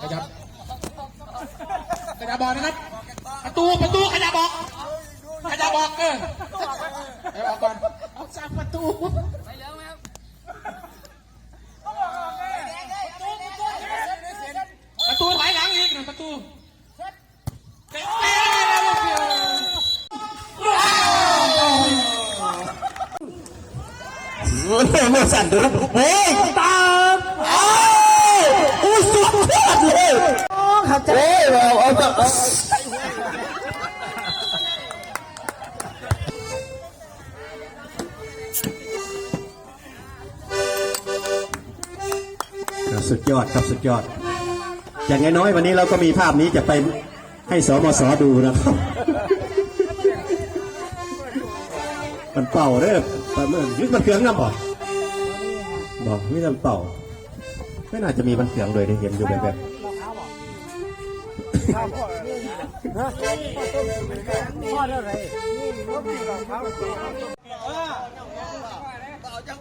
ขยับขยับบอลนะครับ ประตูประตูขยับบอลขยับบอลเออขยับบอกก่อนเอาจากประตูไปเร็วครับประตูถอยหลังอีกนึ่ประตูเตะแล้วลูกเดียวเอ้โหสั่นเลยเอ้ยตา น้องเข้าเฮ้ยเอาเอาเอาสุดยอดครับสุดยอด อย่างน้อยๆวันนี้เราก็มีภาพนี้จะไปให้สมสดูนะครับ มันเป่าเด้อประเมินยึดมันเคืองน้ำบ่บอกไม่ทำเป่า ไม่น่าจะมีมันเคืองเลยได้เห็นอยู่แบบ พ่อเท่าไรต่อจา